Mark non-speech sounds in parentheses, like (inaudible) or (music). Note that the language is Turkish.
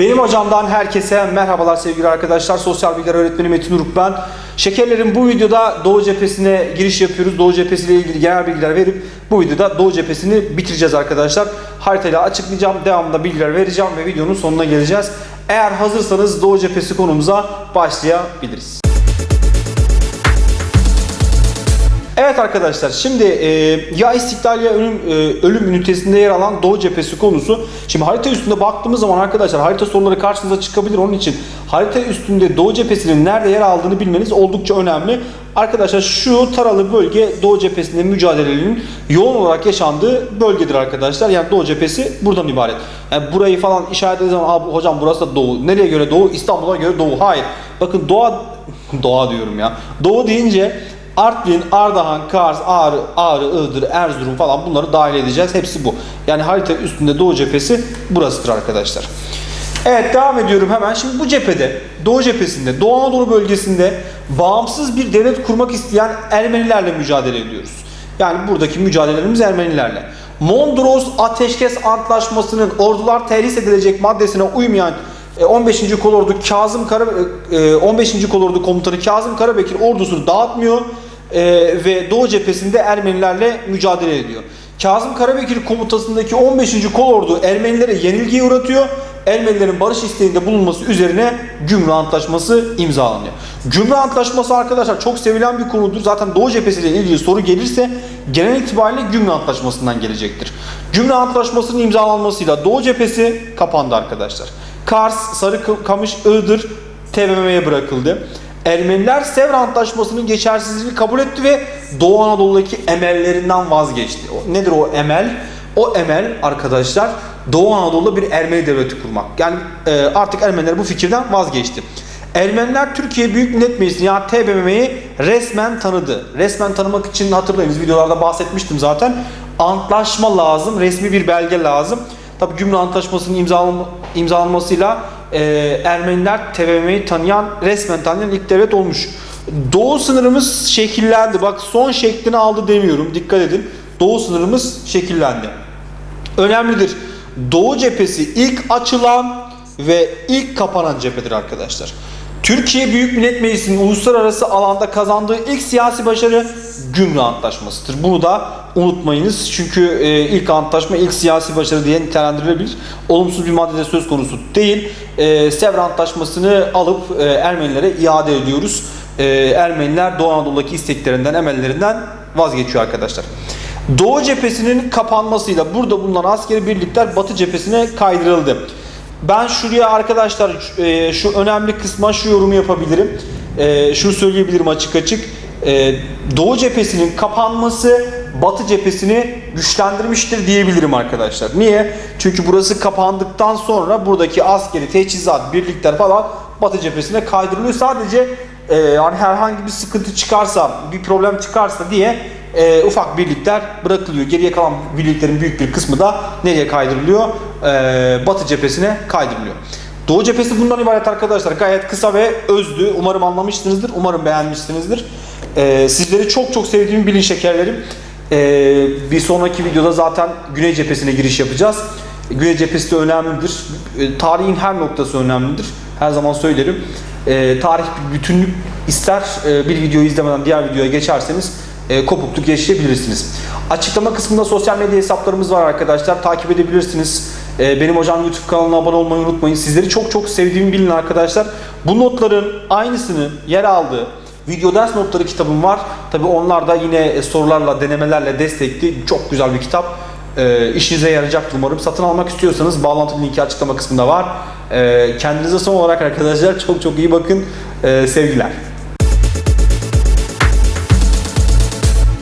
Benim hocamdan herkese merhabalar sevgili arkadaşlar. Sosyal bilgiler öğretmeni Metin Uruk ben. Şekerlerin bu videoda Doğu cephesine giriş yapıyoruz. Doğu cephesiyle ilgili genel bilgiler verip bu videoda Doğu cephesini bitireceğiz arkadaşlar. Haritayla açıklayacağım. Devamında bilgiler vereceğim ve videonun sonuna geleceğiz. Eğer hazırsanız Doğu cephesi konumuza başlayabiliriz. Evet arkadaşlar şimdi e, ya istiklal ya ölüm, e, ölüm ünitesinde yer alan Doğu cephesi konusu. Şimdi harita üstünde baktığımız zaman arkadaşlar harita soruları karşınıza çıkabilir. Onun için harita üstünde Doğu cephesinin nerede yer aldığını bilmeniz oldukça önemli. Arkadaşlar şu taralı bölge Doğu cephesinde mücadelenin yoğun olarak yaşandığı bölgedir arkadaşlar. Yani Doğu cephesi buradan ibaret. Yani burayı falan işaretlediğiniz zaman Abi, hocam burası da Doğu. Nereye göre Doğu? İstanbul'a göre Doğu. Hayır. Bakın Doğa (laughs) Doğa diyorum ya. Doğu deyince Artvin, Ardahan, Kars, Ağrı, Ağrı, Iğdır, Erzurum falan bunları dahil edeceğiz. Hepsi bu. Yani harita üstünde Doğu cephesi burasıdır arkadaşlar. Evet devam ediyorum hemen. Şimdi bu cephede, Doğu cephesinde, Doğu Anadolu bölgesinde bağımsız bir devlet kurmak isteyen Ermenilerle mücadele ediyoruz. Yani buradaki mücadelelerimiz Ermenilerle. Mondros Ateşkes Antlaşması'nın ordular terhis edilecek maddesine uymayan e, 15. Kolordu Kazım Kara e, 15. Kolordu Komutanı Kazım Karabekir ordusunu dağıtmıyor e, ve Doğu cephesinde Ermenilerle mücadele ediyor. Kazım Karabekir komutasındaki 15. Kolordu Ermenilere yenilgiye uğratıyor. Ermenilerin barış isteğinde bulunması üzerine Gümrük Antlaşması imzalanıyor. Gümrük Antlaşması arkadaşlar çok sevilen bir konudur. Zaten Doğu cephesiyle ilgili soru gelirse genel itibariyle Gümrük Antlaşması'ndan gelecektir. Gümrük Antlaşması'nın imzalanmasıyla Doğu cephesi kapandı arkadaşlar. Kars, Sarıkamış, Iğdır TBMM'ye bırakıldı. Ermeniler Sevr Antlaşması'nın geçersizliğini kabul etti ve Doğu Anadolu'daki emellerinden vazgeçti. Nedir o emel? O emel arkadaşlar Doğu Anadolu'da bir Ermeni devleti kurmak. Yani e, artık Ermeniler bu fikirden vazgeçti. Ermeniler Türkiye Büyük Millet Meclisi yani TBMM'yi resmen tanıdı. Resmen tanımak için hatırlayınız videolarda bahsetmiştim zaten. Antlaşma lazım, resmi bir belge lazım. Tabi Gümrük Antlaşması'nın imzalanma, imzalanmasıyla e, Ermeniler TBMM'yi tanıyan, resmen tanıyan ilk devlet olmuş. Doğu sınırımız şekillendi. Bak son şeklini aldı demiyorum. Dikkat edin. Doğu sınırımız şekillendi. Önemlidir. Doğu cephesi ilk açılan ve ilk kapanan cephedir arkadaşlar. Türkiye Büyük Millet Meclisi'nin uluslararası alanda kazandığı ilk siyasi başarı Gümrük Antlaşması'dır. Bunu da unutmayınız. Çünkü e, ilk antlaşma ilk siyasi başarı diye nitelendirilebilir. Olumsuz bir maddede söz konusu değil. E, Sevr Antlaşması'nı alıp e, Ermenilere iade ediyoruz. Ermeniler Doğu Anadolu'daki isteklerinden, emellerinden vazgeçiyor arkadaşlar. Doğu cephesinin kapanmasıyla burada bulunan askeri birlikler Batı cephesine kaydırıldı. Ben şuraya arkadaşlar e, şu önemli kısma şu yorumu yapabilirim. E, şunu söyleyebilirim açık açık. E, Doğu cephesinin kapanması Batı cephesini güçlendirmiştir diyebilirim arkadaşlar. Niye? Çünkü burası kapandıktan sonra buradaki askeri teçhizat, birlikler falan Batı cephesine kaydırılıyor. Sadece yani herhangi bir sıkıntı çıkarsa, bir problem çıkarsa diye e, ufak birlikler bırakılıyor. Geriye kalan birliklerin büyük bir kısmı da nereye kaydırılıyor? E, batı cephesine kaydırılıyor. Doğu cephesi bundan ibaret arkadaşlar. Gayet kısa ve özdü. Umarım anlamışsınızdır. Umarım beğenmişsinizdir. E, sizleri çok çok sevdiğimi bilin şekerlerim. E, bir sonraki videoda zaten Güney cephesine giriş yapacağız. Güney cephesi de önemlidir. E, tarihin her noktası önemlidir. Her zaman söylerim. E, tarih bir bütünlük ister e, bir videoyu izlemeden diğer videoya geçerseniz e, kopukluk yaşayabilirsiniz. Açıklama kısmında sosyal medya hesaplarımız var arkadaşlar. Takip edebilirsiniz. E, benim hocam YouTube kanalına abone olmayı unutmayın. Sizleri çok çok sevdiğimi bilin arkadaşlar. Bu notların aynısını yer aldığı video ders notları kitabım var. Tabi onlar da yine e, sorularla, denemelerle destekli çok güzel bir kitap. E, işinize yarayacak umarım. Satın almak istiyorsanız bağlantı linki açıklama kısmında var. E, kendinize son olarak arkadaşlar çok çok iyi bakın. E, sevgiler.